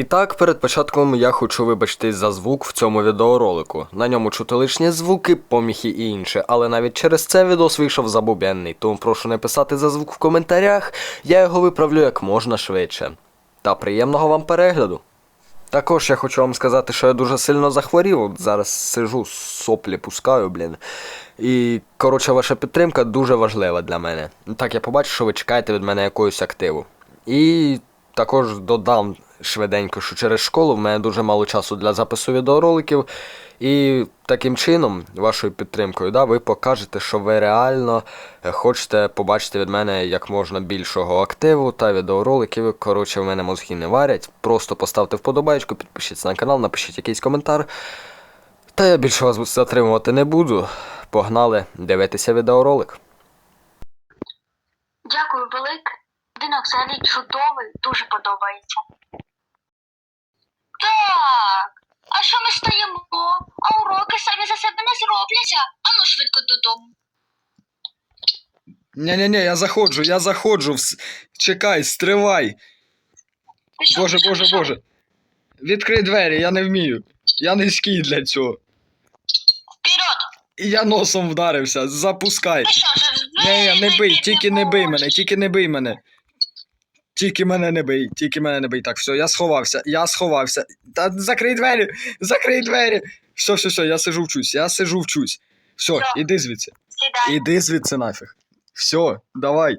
І так, перед початком я хочу вибачитись за звук в цьому відеоролику. На ньому чути лишні звуки, поміхи і інше, але навіть через це відос вийшов забубенний, тому прошу не писати за звук в коментарях, я його виправлю як можна швидше. Та приємного вам перегляду. Також я хочу вам сказати, що я дуже сильно захворів. От зараз сижу, соплі пускаю, блін. І, коротше, ваша підтримка дуже важлива для мене. Так, я побачу, що ви чекаєте від мене якоїсь активу. І також додам швиденько, що через школу в мене дуже мало часу для запису відеороликів. І таким чином, вашою підтримкою, да, ви покажете, що ви реально е, хочете побачити від мене як можна більшого активу та відеороликів. Коротше, в мене мозги не варять. Просто поставте вподобайку, підпишіться на канал, напишіть якийсь коментар. Та я більше вас затримувати не буду. Погнали дивитися відеоролик. Дякую велике. Будинок взагалі чудовий, дуже подобається. Так. А що ми стоїмо? А уроки самі за себе не зробляться. Ану швидко додому. Ні-ні-ні, я заходжу, я заходжу. Вс- Чекай, стривай. Пішов, Боже, пішов, боже, пішов. боже. Відкрий двері, я не вмію. Я низький для цього. Вперед! І я носом вдарився. Запускай. Що, вже Ні, не бий, тільки не бий мене, тільки не бий мене. Тільки мене не бий, тільки мене не бий. Так, все, я сховався, я сховався. Та закрий двері, закрий двері. Все, все, все, я сижу вчусь, я сижу вчусь. Все, Всьо. іди звідси. Сідай. Іди звідси нафіг. Все, давай.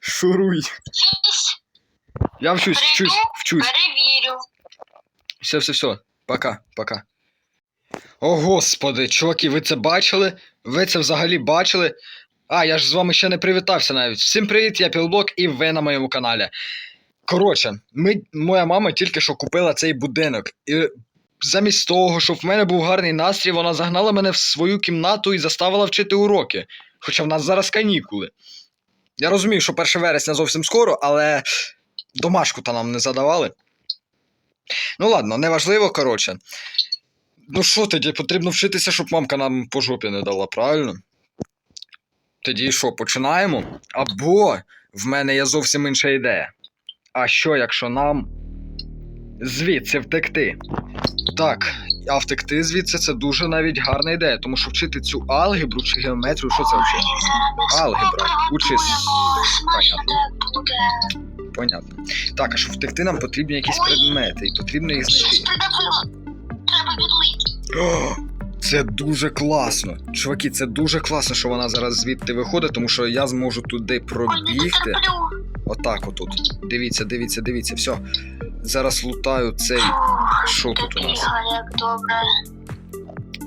Шуруй. Шість. Я вчусь, вчусь, вчусь. Перевірю. Все, все, все. Пока, пока. О, господи, чуваки, ви це бачили? Ви це взагалі бачили? А, я ж з вами ще не привітався навіть. Всім привіт, я Пілблок і ви на моєму каналі. Коротше, ми, моя мама тільки що купила цей будинок. І замість того, щоб в мене був гарний настрій, вона загнала мене в свою кімнату і заставила вчити уроки. Хоча в нас зараз канікули. Я розумію, що 1 вересня зовсім скоро, але домашку то нам не задавали. Ну ладно, неважливо, коротше. Ну що тоді, потрібно вчитися, щоб мамка нам по жопі не дала, правильно? Тоді що, починаємо? Або в мене є зовсім інша ідея. А що, якщо нам звідси втекти? Так, а втекти звідси це дуже навіть гарна ідея, тому що вчити цю алгебру чи геометрію, що це взагалі? Алгебра. Учись. Понятно. Понятно. Так, а щоб втекти, нам потрібні якісь предмети, і потрібно їх знайти. Треба відлити. О, Це дуже класно. Чуваки, це дуже класно, що вона зараз звідти виходить, тому що я зможу туди пробігти. Отак отут. Дивіться, дивіться, дивіться, все. Зараз лутаю цей. Що тут у нас?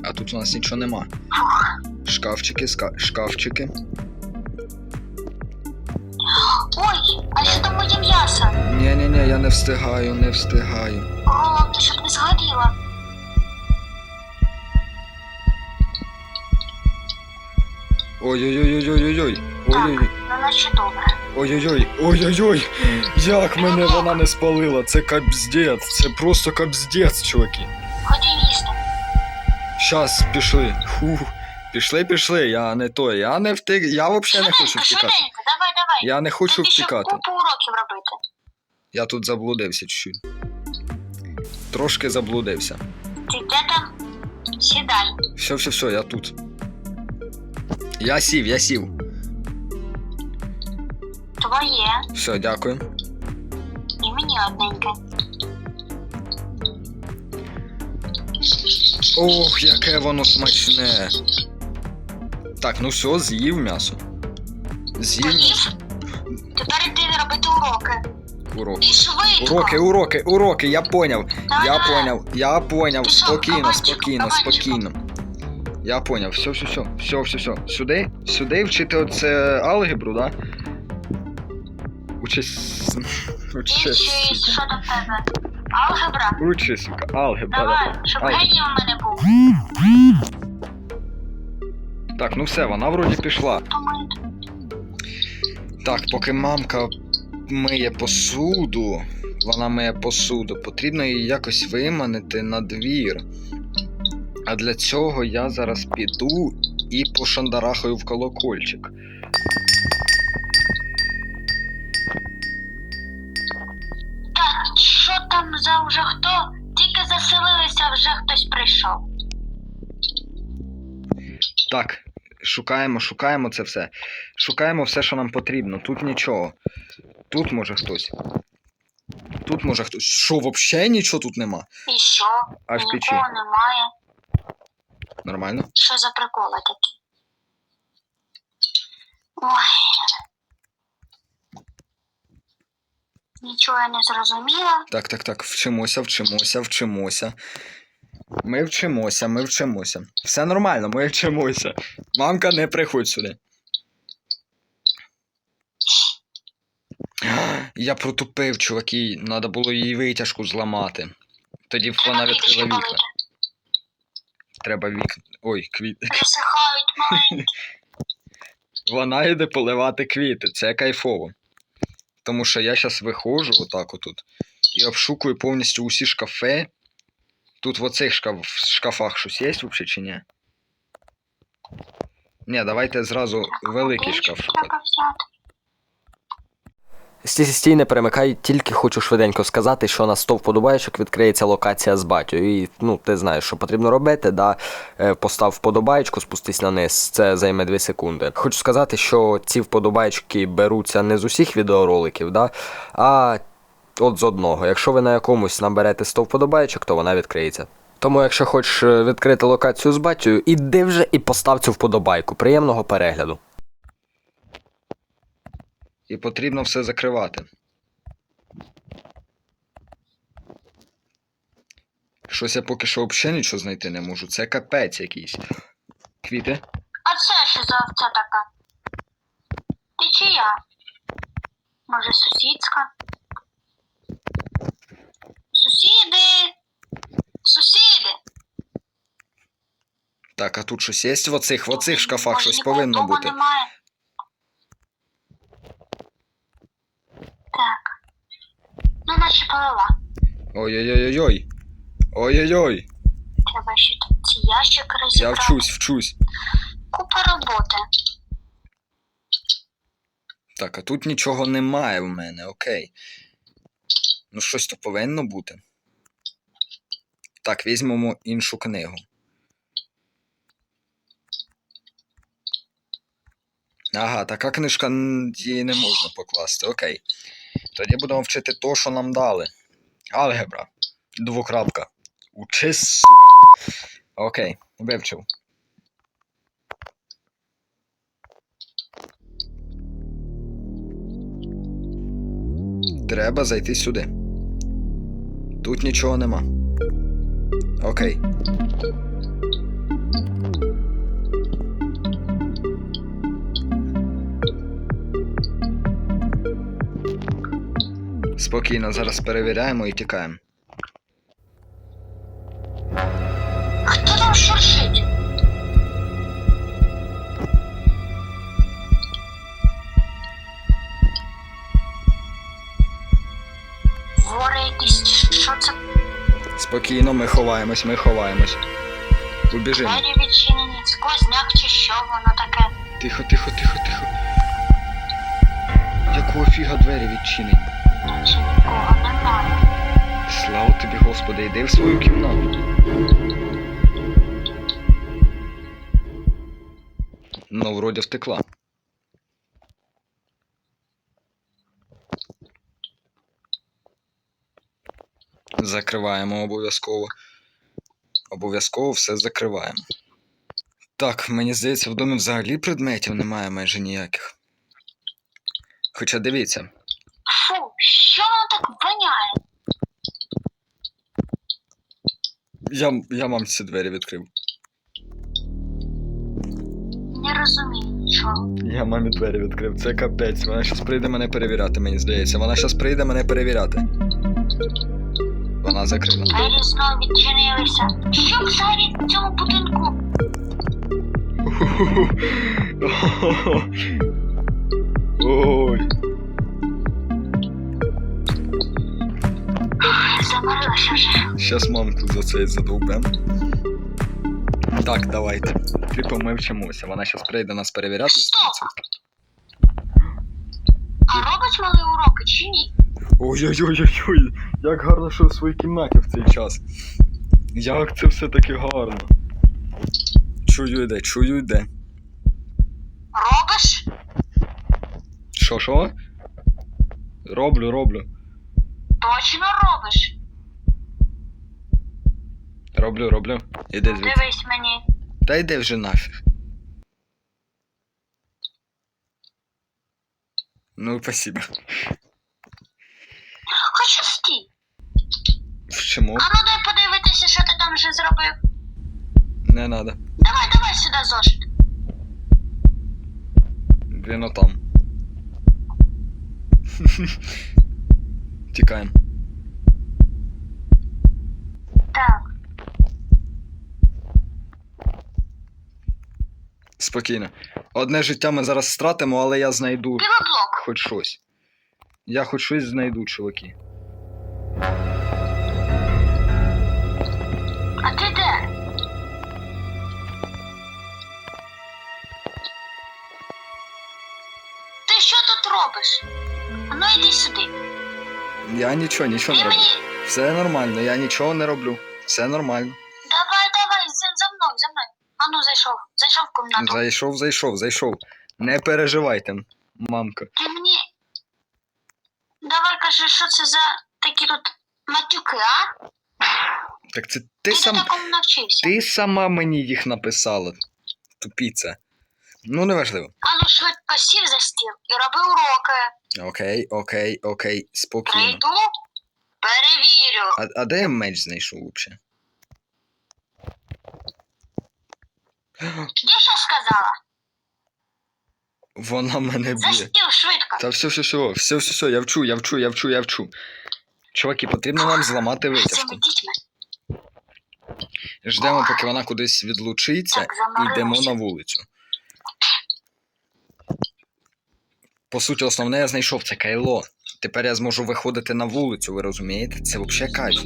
А тут у нас нічого нема. Шкафчики, ска... шкафчики. Ой, а що там моє м'ясо? Ні-ні-ні, я не встигаю, не встигаю. Головне, щоб не згоріло. Ой-ой-ой-ой-ой-ой. Так, Ой-ой-ой. ну. Ой-ой-ой, ой-ой-ой, як мене вона не спалила, це капздець, це просто капздець, чуваки. Ході їсти. Щас, пішли. Фу. Пішли, пішли, я не той, я не втик, я взагалі не хочу втікати. давай, давай. Я не хочу Тобі ще втікати. купу уроків робити. Я тут заблудився чуть-чуть. Трошки заблудився. Ти де там? Сідай. Все, все, все, я тут. Я сів, я сів. Твоє. Все, дякую. І мені одненьке. Ох, яке воно смачне. Так, ну все, з'їв м'ясо. З'їв м'ясо. Тепер йди робити уроки. Уроки. І швидко. Уроки, уроки, уроки, я поняв. Я давай. поняв, я поняв. Пішов, Спокійно, спокійно, спокійно. Я поняв. Все, все, все, все, все, все. Сюди, сюди вчити оце алгебру, да? Учись. Учись. Що там в тебе? Алгебра? Учись, сука, алгебра. Давай, щоб геній у мене був. Так, ну все, вона вроді пішла. Так, поки мамка миє посуду, вона миє посуду, потрібно її якось виманити на двір. А для цього я зараз піду і пошандарахаю в колокольчик. Так, що там за вже хто? Тільки заселилися, вже хтось прийшов. Так, шукаємо, шукаємо це все. Шукаємо все, що нам потрібно. Тут нічого. Тут може хтось. Тут може хтось. Що, взагалі нічого тут нема? І що? А в печі. Нікого немає. Нормально? Що за приколи такі? Ой. Нічого я не зрозуміла. Так, так, так, вчимося, вчимося, вчимося. Ми вчимося, ми вчимося. Все нормально, ми вчимося. Мамка, не приходь сюди. Я протупив, чуваки, треба було її витяжку зламати. Тоді б вона відкрила вікна. Треба вікна. Ой, квіти. Присихають маленькі. Вона йде поливати квіти, це кайфово. Тому що я зараз виходжу отак отут і обшукую повністю усі шкафи. Тут в оцих шкаф, шкафах щось є взагалі чи ні? Ні, давайте зразу великий шкаф шукати. Стій, стій, не перемикай, тільки хочу швиденько сказати, що на 100 вподобайочок відкриється локація з батю. І ну, ти знаєш, що потрібно робити, да? Е, постав вподобайку, спустись на низ, це займе 2 секунди. Хочу сказати, що ці вподобайки беруться не з усіх відеороликів, да? а от з одного. Якщо ви на якомусь наберете 100 вподобайочок, то вона відкриється. Тому, якщо хочеш е, відкрити локацію з батькою, іди вже і постав цю вподобайку. Приємного перегляду. І потрібно все закривати. Щось я поки що взагалі нічого знайти не можу. Це капець якийсь. Квіти? А це що за овця така? Ти чия? Може, сусідська? Сусіди! Сусіди! Так, а тут щось є в оцих, в оцих шкафах щось повинно бути. Немає. Так. Ну, наче полила. Ой-ой-ой-ой. Ой-ой-ой. Треба ще тут ці ящики Я розібрати. вчусь, вчусь. Купа роботи. Так, а тут нічого немає в мене, окей. Ну, щось то повинно бути. Так, візьмемо іншу книгу. Ага, така книжка н- її не можна покласти, окей. Тоді будемо вчити то, що нам дали. Алгебра. Двокрапка. Учись, сука. Окей, вивчив. Треба зайти сюди. Тут нічого нема. Окей. Спокійно, зараз перевіряємо і тікаємо. Хто там шуршить? Вори якісь, що це? Спокійно, ми ховаємось, ми ховаємось. Убіжимо. Двері відчинені, сквозняк чи що воно таке? Тихо, тихо, тихо, тихо. Якого фіга двері відчинені? Слава тобі, Господи, йди в свою кімнату. Ну, вроді втекла. Закриваємо обов'язково. Обов'язково все закриваємо. Так, мені здається, в домі взагалі предметів немає майже ніяких. Хоча дивіться, Фу, що воно так воняє? я, я мамці двері відкрив. Не розумію нічого. Я мамі двері відкрив. Це капець. Вона щас прийде мене перевіряти, мені здається. Вона щас прийде мене перевіряти. Вона закрила. Двері знову відчинилися. Що взагалі в цьому будинку? Ой. Заморилася вже. Щас мамку за цей задовбем. Так, давайте. Типу ми вчимося. Вона щас прийде нас перевіряти. Стоп! А робить мали уроки чи ні? Ой-ой-ой-ой, як гарно, що в своїй кімнаті в цей час. Як це все таки гарно. Чую йде, чую йде. Робиш? Що, що? Роблю, роблю. Точно робиш. Роблю, роблю. Іди звідси. Дивись мені. Та йди вже нафіг. Ну, спасибо. Хоча стій. Чому? А ну дай подивитися, що ти там вже зробив. Не надо. Давай, давай сюди зошит. Він отам. Тікаємо. Так. Спокійно. Одне життя ми зараз стратимо, але я знайду Пілоблок. хоч щось. Я хоч щось знайду, чуваки. А ти де? Ти що тут робиш? А Ну йди сюди. Я нічого, нічого не роблю. Все нормально, я нічого не роблю. Все нормально. Давай, давай, за, за мною, за мною. А ну зайшов. Зайшов в кімнату. Зайшов, зайшов, зайшов. Не переживайте, мамка. Ти мені. Давай кажи, що це за такі тут матюки, а? Так це Ти, ти сам. такому навчився? Ти сама мені їх написала. Тупіця. Ну, неважливо. А ну швидко сів за стіл і роби уроки. Окей, окей, окей, спокійно. Прийду, перевірю. А, а де я меч знайшов взагалі? Я що сказала? Вона мене б'є. стіл швидко. Та все, все, все, все, все, все, я вчу, я вчу, я вчу, я вчу. Чуваки, потрібно нам зламати витяжку. Ждемо, поки вона кудись відлучиться, і йдемо на вулицю. По суті, основне я знайшов це кайло. Тепер я зможу виходити на вулицю, ви розумієте? Це взагалі кайф.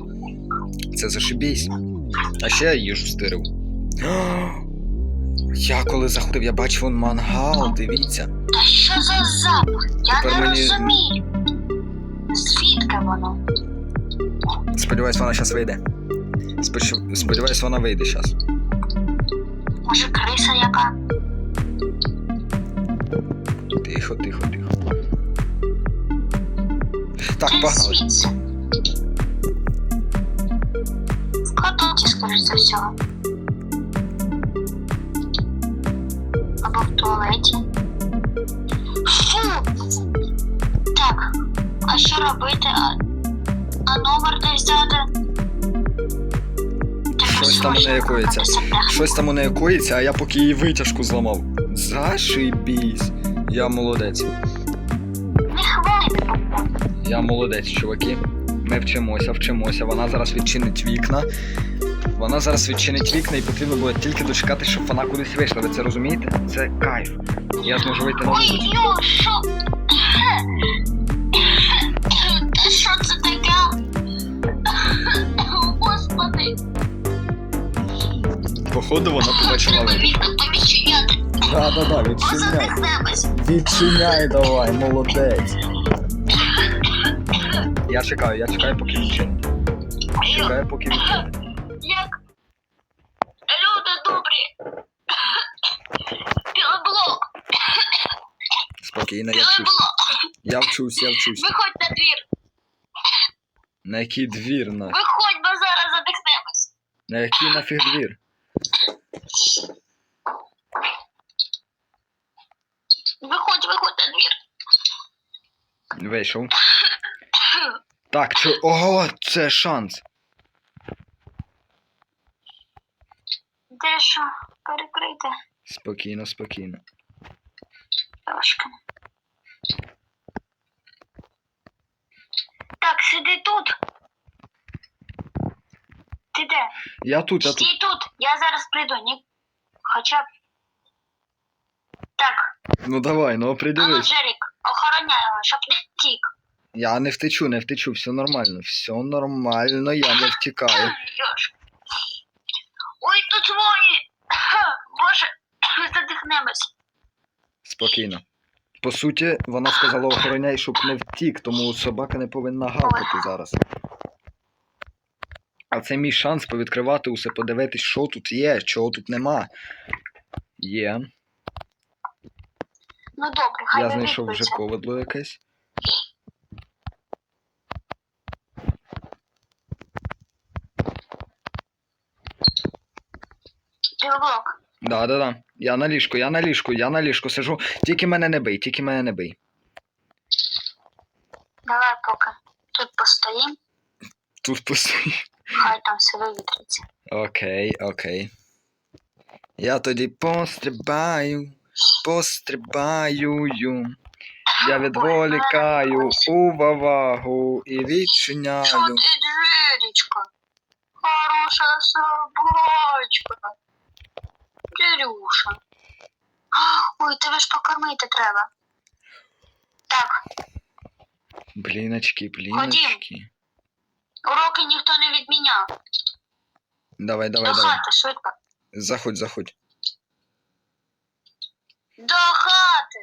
Це зашибісь. А ще я їжу стирив. Я коли заходив, я бачив вон мангал, дивіться. Та що за запах? Я Тепер не мені- розумію. Звідки воно? Сподіваюсь, вона зараз вийде. Сподів- Сподіваюсь, вона вийде зараз. Може, криса яка? Тихо, тихо, тихо. Так, Ти погнали. звідси. В кладоті, скоріш за всього. Або в туалеті. Фу! Так, а що робити? А, а номер десь взяти? Щось там у неї коїться. Щось там у неї коїться, а я поки її витяжку зламав. Зашибісь. Я молодець. Не хвилини, Я молодець, чуваки. Ми вчимося, вчимося. Вона зараз відчинить вікна. Вона зараз відчинить вікна і потрібно буде тільки дочекати, щоб вона кудись вийшла. Ви це розумієте? Це кайф. Я зможу вийти на Ой, йо, що? Та що це таке? Господи, Походу, вона побачила треба вікна поміщувати. Да-да-да, Бо задихнемось. Відчиняй давай, молодець. Я чекаю, я чекаю, поки відчинить. Чекаю, поки відчинить. Спокійно, я вчусь. Я вчусь, я вчусь. Виходь на двір. На який двір на? Виходь, бо зараз задихнемось. На який нафіг двір? Виходь, виходь на двір. Вийшов. Так, чо. Ого, це шанс. Де що? Перекрийте Спокійно, спокійно. трошки. Так, сиди тут. Ти де? Я тут, я тут. Стій тут, я зараз прийду. Ні... Хоча б. Так, Ну давай, ну ану. Джерік, охороняй його, щоб не втік. Я не втечу, не втечу, все нормально. Все нормально, я не втікаю. Йош. Ой, тут воні. Боже, задихнемось. Спокійно. По суті, вона сказала охороняй, щоб не втік, тому собака не повинна гавкати зараз. А це мій шанс повідкривати усе, подивитись, що тут є, чого тут нема. Є. Ну добре, хай Я знайшов вже ковадло якесь. Білок. Да, да, да. Я на ліжку, я на ліжку, я на ліжку сижу. Тільки мене не бий, тільки мене не бий. Давай поки тут постоїм, Тут пустий. хай там все вивітриться. Окей, окей. Я тоді пострибаю, пострибаю. Я відволікаю увагу і відчиняю. Що ти, Джирічка? Хороша собачка. Джирюша. Ой, тебе ж покормити треба. Так, Бліночки, бліночки. уроки ніхто не відміняв. Давай, давай, До давай. хати, швидко. Заходь, заходь. До хати.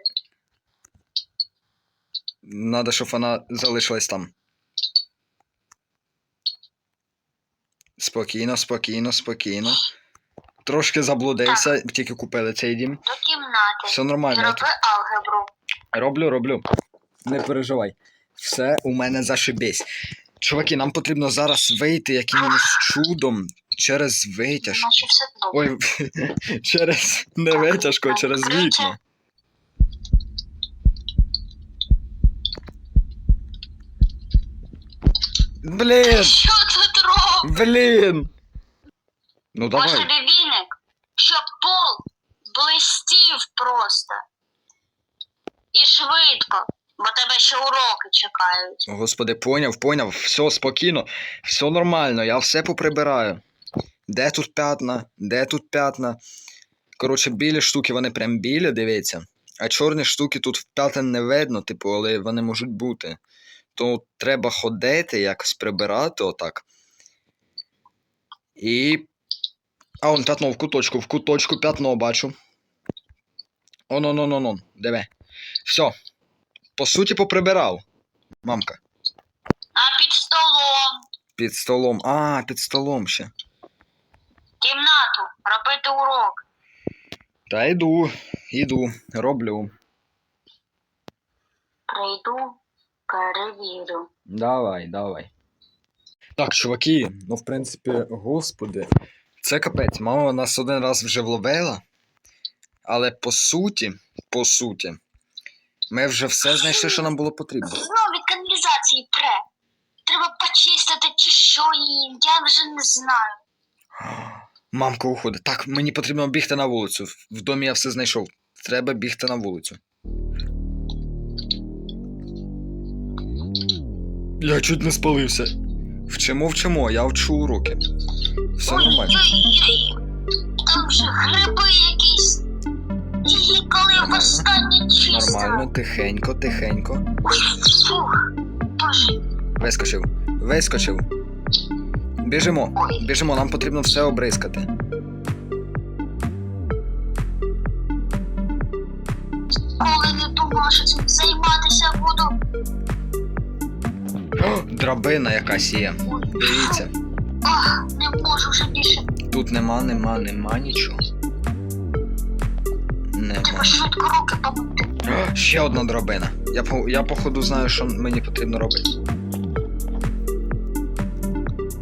Надо, щоб вона залишилась там. Спокійно, спокійно, спокійно. Трошки заблудився, тільки купили цей дім. До кімнати. Все нормально. роби алгебру. Роблю, роблю. Не переживай. Все у мене зашибись. Чуваки, нам потрібно зараз вийти якимось чудом через витяжку. Ой, через не витяжку, а через вікна. Блін! Що робиш? Блін! Ну давай. тобі віник, щоб пол блистів просто. І швидко, бо тебе ще уроки чекають. Господи, поняв, поняв. Все спокійно, все нормально, я все поприбираю. Де тут п'ятна? Де тут п'ятна? Коротше, білі штуки, вони прям білі, дивіться. А чорні штуки тут в п'ятен не видно, типу, але вони можуть бути. То треба ходити, якось прибирати отак. І. А он п'ятно в куточку, в куточку п'ятно бачу. Он, он, он, он, он. Диви. Все. По суті, поприбирав. Мамка. А під столом, Під столом. А, під столом ще. кімнату, робити урок. Та йду, йду, роблю. Прийду, перевірю. Давай, давай. Так, чуваки, ну в принципі, господи. Це капець, мама нас один раз вже вловила. Але по суті, по суті, ми вже все знайшли, що нам було потрібно. Знову від каналізації пре. Треба почистити чи що їм, я вже не знаю. Мамка уходить. Так, мені потрібно бігти на вулицю. В домі я все знайшов. Треба бігти на вулицю. Я чуть не спалився. Вчимо, вчимо, я вчу уроки. Все нормально. Ой-ой-ой. Там вже гриби якісь. Її коли востаннє чистила. Нормально, тихенько, тихенько. Фух, боже. Вискочив. Вискочив. Біжимо. Ой. Біжимо, нам потрібно все обрискати. Коли не думала, що цим займатися буду. О, драбина якась є. Дивіться. Ах, не можу вже більше. Тут нема, нема, нема нічого. Нема. Треба швидко руки помити. Ще одна драбина. Я по, я походу знаю, що мені потрібно робити.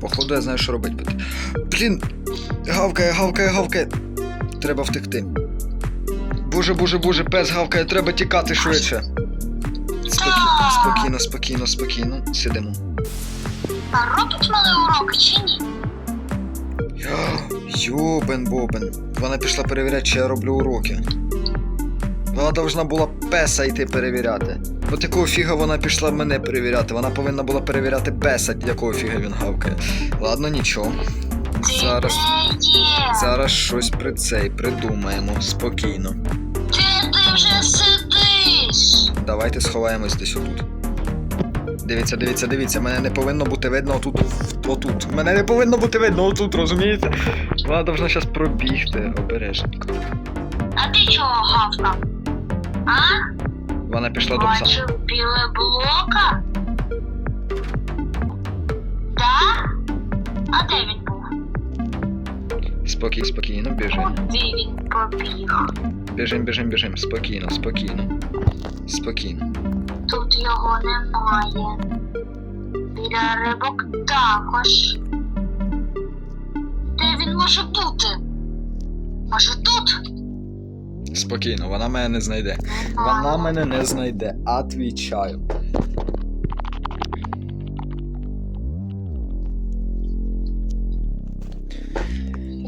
Походу, я знаю, що робити потрібно. Блін! Гавкає, гавкає, гавкає. Треба втекти. Боже, боже, боже, пес гавкає, треба тікати швидше. Спокійно, спокійно, спокійно, спокійно. Сидимо. А робить мали уроки чи ні? Йобен бобен. Вона пішла перевіряти, чи я роблю уроки. Вона должна була песа йти перевіряти. От якого фіга вона пішла мене перевіряти? Вона повинна була перевіряти песа, якого фіга він гавкає. Ладно, нічого. Зараз, зараз щось при цей придумаємо спокійно. Де ти вже сидиш? Давайте сховаємось десь отут. Дивіться, дивіться, дивіться, мене не повинно бути видно отут. Отут. Мене не повинно бути видно отут, розумієте? Вона должна зараз пробігти обережненько. А ти чого гавкав? А? Вона пішла до пса. Бачив біле блока? Да? А де він був? Спокій, спокійно, біжим. Куди він побіг? Біжим, біжим, біжим. Спокійно, спокійно. Спокійно. Тут його немає. Біля рибок також. Де він може бути? Може тут? Спокійно, вона мене не знайде. Вона мене не знайде, отвічаю.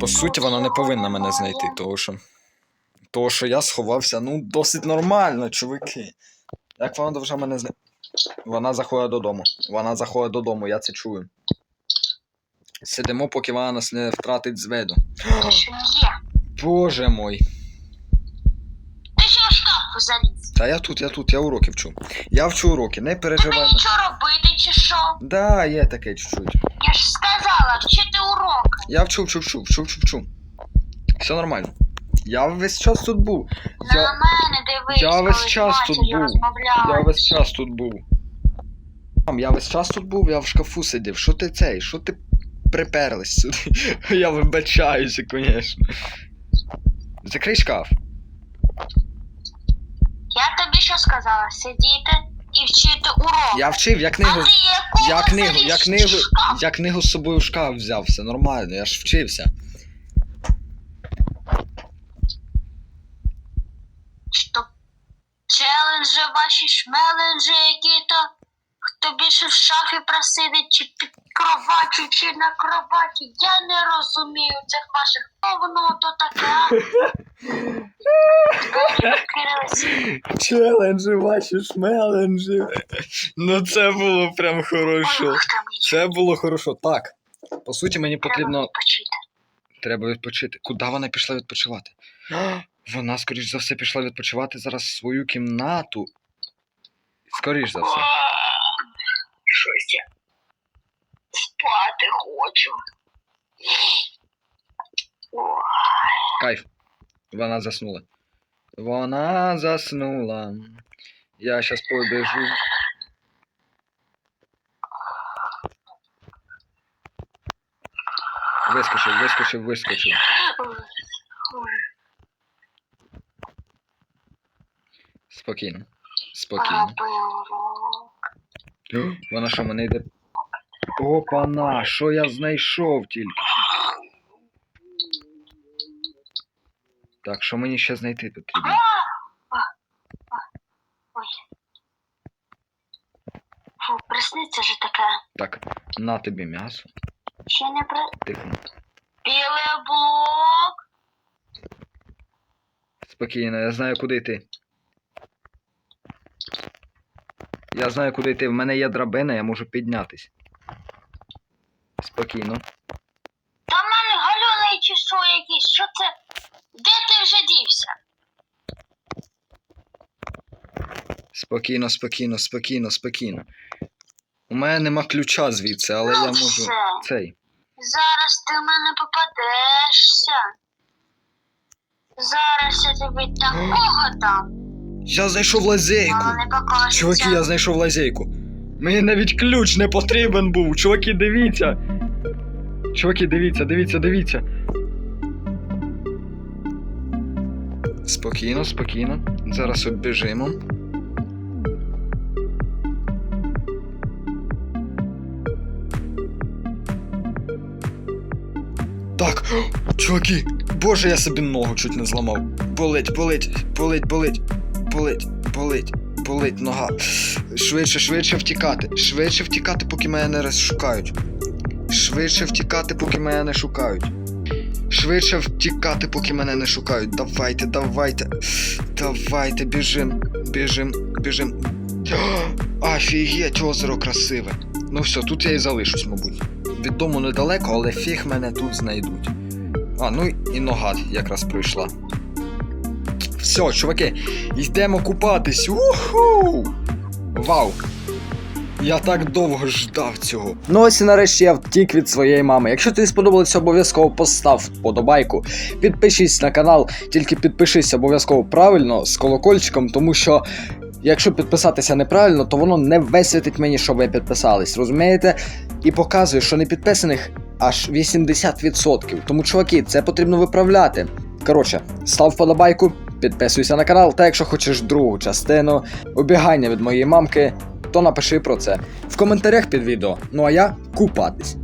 По суті, вона не повинна мене знайти, тому що. Того, що я сховався, ну, досить нормально, чуваки. Як вона довжа мене знайти? Вона заходить додому. Вона заходить додому, я це чую. Сидимо, поки вона нас не втратить з виду. Є? Боже мой. Ти що в шкафу заліз? Та я тут, я тут, я уроки вчу. Я вчу уроки, не Тобі переживай. нічого робити чи що? Да, є таке чуть-чуть. Я ж сказала, вчити уроки. Я вчу, вчу, вчу, вчу, вчу, вчу. Все нормально. Я весь час тут був. На Я, мене дивись, я весь час тут матір'ю був. я весь час тут був. Я весь час тут був, я в шкафу сидів. Що ти цей? Що ти приперлась сюди? Я вибачаюся, звісно. Закрий шкаф. Я тобі що сказала? Сидіти і вчити уроки. Я вчив, я А книгу. ти Я книгу, я книгу, я книгу з собою в шкаф взяв, все нормально, я ж вчився. Що? Челенджі ваші шмеленджі які-то? Хто більше в шафі просидить, чи під кроватю, чи на кроваті? Я не розумію цих ваших повно то таке. а? Двері відкрились. Челенджі, ваші шмеленджі. Ну це було прям хорошо. Це було хорошо. Так. По суті, мені потрібно. відпочити. Треба відпочити. Куди вона пішла відпочивати? Вона, скоріш за все, пішла відпочивати зараз в свою кімнату. Скоріш за все. Щось я спати хочу. О, Кайф. Вона заснула. Вона заснула. Я щас побіжу. Вискочив, вискочив, вискочив. Спокійно. Спокійно. Вона що, мене йде. Опана, що я знайшов тільки. Так, що мені ще знайти потрібно? Ой. Фу, присниться же таке. Так, на тобі м'ясо. Ще не при... Тихо. Білий блок. Спокійно, я знаю, куди йти. Я знаю, куди йти. В мене є драбина, я можу піднятись. Спокійно. Та в мене галюний чи що якийсь. Що це? Де ти вже дівся? Спокійно, спокійно, спокійно, спокійно. У мене нема ключа звідси, але Ну, я можу. все. Цей. Зараз ти в мене попадешся. Зараз я тобі такого дам. Я знайшов лазейку! Воно не покажеться. Чуваки, я знайшов лазейку. Мені навіть ключ не потрібен був. Чуваки, дивіться. Чуваки, дивіться, дивіться, дивіться. Спокійно, спокійно. Зараз оббіжимо. Так, чуваки, боже, я собі ногу чуть не зламав. Болить, болить, болить, болить, болить, болить, болить нога. Швидше, швидше втікати. Швидше втікати, поки мене не розшукають. Швидше втікати, поки мене не шукають. Швидше втікати, поки мене не шукають. Давайте, давайте. Давайте, біжим, біжим, біжим. Офігеть, озеро красиве. Ну все, тут я і залишусь, мабуть. Від дому недалеко, але фіг мене тут знайдуть. А, ну і нога якраз пройшла. Все, чуваки, йдемо купатись. Уху! Вау! Я так довго ждав цього. Ну ось і нарешті я втік від своєї мами. Якщо тобі сподобалося, обов'язково постав вподобайку. Підпишись на канал, тільки підпишись обов'язково правильно з колокольчиком, тому що Якщо підписатися неправильно, то воно не висвітить мені, що ви підписались, розумієте? І показує, що не підписаних аж 80%. Тому, чуваки, це потрібно виправляти. Коротше, став вподобайку, підписуйся на канал, та якщо хочеш другу частину убігання від моєї мамки, то напиши про це в коментарях під відео. Ну а я купатись.